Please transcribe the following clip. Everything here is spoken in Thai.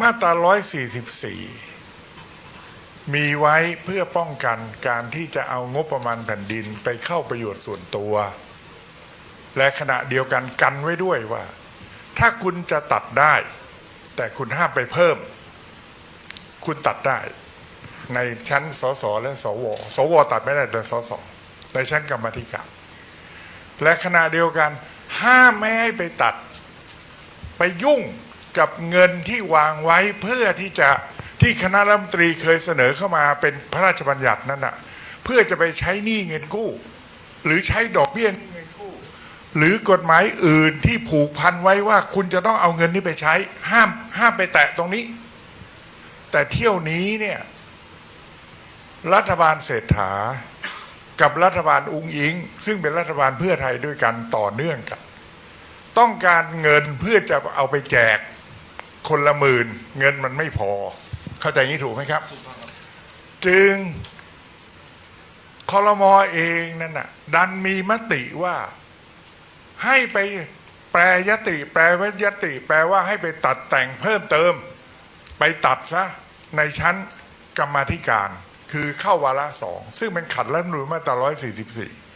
มาตรา 144 มีไว้เพื่อป้องกันการที่จะเอางบประมาณแผ่นดินไปเข้าประโยชน์ส่วนตัว และขณะเดียวกันกันไว้ด้วยว่า ถ้าคุณจะตัดได้ แต่คุณห้ามไปเพิ่ม คุณตัดได้ในชั้นสสและสว สว ตัดไม่ได้แต่สสในชั้นกรรมธิการและขณะเดียวกัน ห้ามไม่ให้ไปตัด ไปยุ่ง กับเงินที่วางไว้เพื่อที่จะที่คณะรัฐมนตรีเคยเสนอเข้ามาเป็นพระราชบัญญัตินั่นน่ะเพื่อจะไปใช้หนี้เงินกู้ หรือใช้ดอกเบี้ยเงินกู้ หรือกฎหมายอื่นที่ผูกพันไว้ว่าคุณจะต้องเอาเงินนี้ไปใช้ห้ามห้ามไปแตะตรงนี้ แต่เที่ยวนี้เนี่ยรัฐบาลเศรษฐากับรัฐบาลอุงอิง ซึ่งเป็นรัฐบาลเพื่อไทยด้วยกันต่อเนื่องกัน ต้องการเงินเพื่อจะเอาไปแจก คนละหมื่นเงินมันไม่พอ เข้าใจงนี้ถูกไหมครับ จึงคอรมอเองนั่นน่ะ ดันมีมติว่า ให้ไปแปรยติ แปลว่ายติ แปลว่าให้ไปตัดแต่งเพิ่มเติม ไปตัดซะในชั้นกรรมธิการ คือเข้าวาระสอง ซึ่งเป็นขัดรัฐมนูญมาตรา144